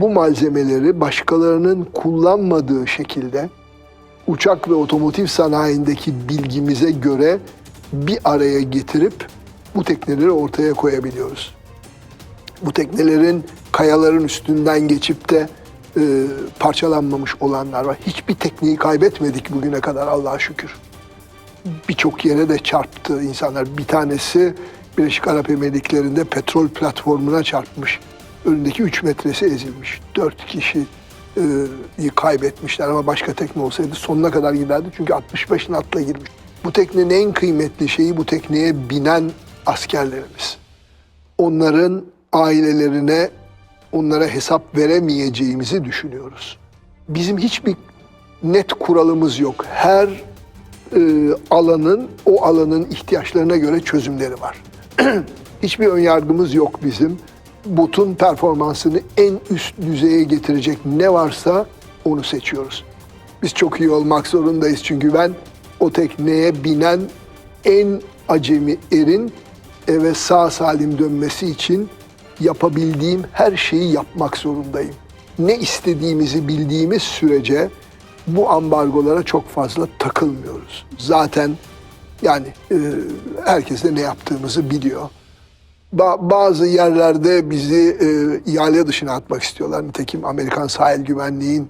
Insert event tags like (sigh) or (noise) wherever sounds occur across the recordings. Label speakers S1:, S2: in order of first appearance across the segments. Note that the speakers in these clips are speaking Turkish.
S1: bu malzemeleri başkalarının kullanmadığı şekilde uçak ve otomotiv sanayindeki bilgimize göre bir araya getirip bu tekneleri ortaya koyabiliyoruz. Bu teknelerin kayaların üstünden geçip de e, parçalanmamış olanlar var. Hiçbir tekniği kaybetmedik bugüne kadar Allah'a şükür. Birçok yere de çarptı insanlar. Bir tanesi Birleşik Arap Emirlikleri'nde petrol platformuna çarpmış. Önündeki 3 metresi ezilmiş. 4 kişi e, kaybetmişler ama başka tekne olsaydı sonuna kadar giderdi. Çünkü 65 natla girmiş. Bu teknenin en kıymetli şeyi bu tekneye binen askerlerimiz. Onların ailelerine onlara hesap veremeyeceğimizi düşünüyoruz. Bizim hiçbir net kuralımız yok. Her e, alanın o alanın ihtiyaçlarına göre çözümleri var. (clears throat) Hiçbir önyargımız yok bizim. Botun performansını en üst düzeye getirecek ne varsa onu seçiyoruz. Biz çok iyi olmak zorundayız çünkü ben o tekneye binen en acemi erin eve sağ salim dönmesi için yapabildiğim her şeyi yapmak zorundayım. Ne istediğimizi bildiğimiz sürece bu ambargolara çok fazla takılmıyoruz. Zaten yani e, herkes de ne yaptığımızı biliyor. Ba- bazı yerlerde bizi e, ihale dışına atmak istiyorlar. Nitekim Amerikan Sahil Güvenliği'nin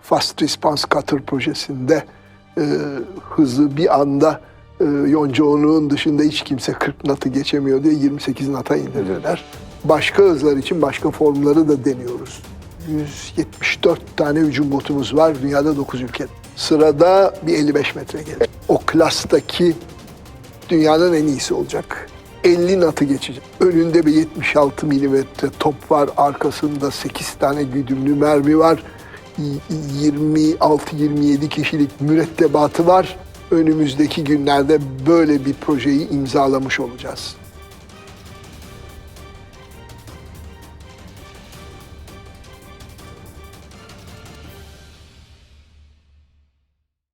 S1: Fast Response Cutter projesinde e, hızı bir anda e, yoncaoğluğun dışında hiç kimse 40 natı geçemiyor diye 28 nata indirirler. Başka hızlar için başka formları da deniyoruz. 174 tane hücum botumuz var dünyada 9 ülkede. Sırada bir 55 metre gelir. O klastaki dünyanın en iyisi olacak. 50 natı geçecek. Önünde bir 76 milimetre top var. Arkasında 8 tane güdümlü mermi var. 26-27 kişilik mürettebatı var. Önümüzdeki günlerde böyle bir projeyi imzalamış olacağız.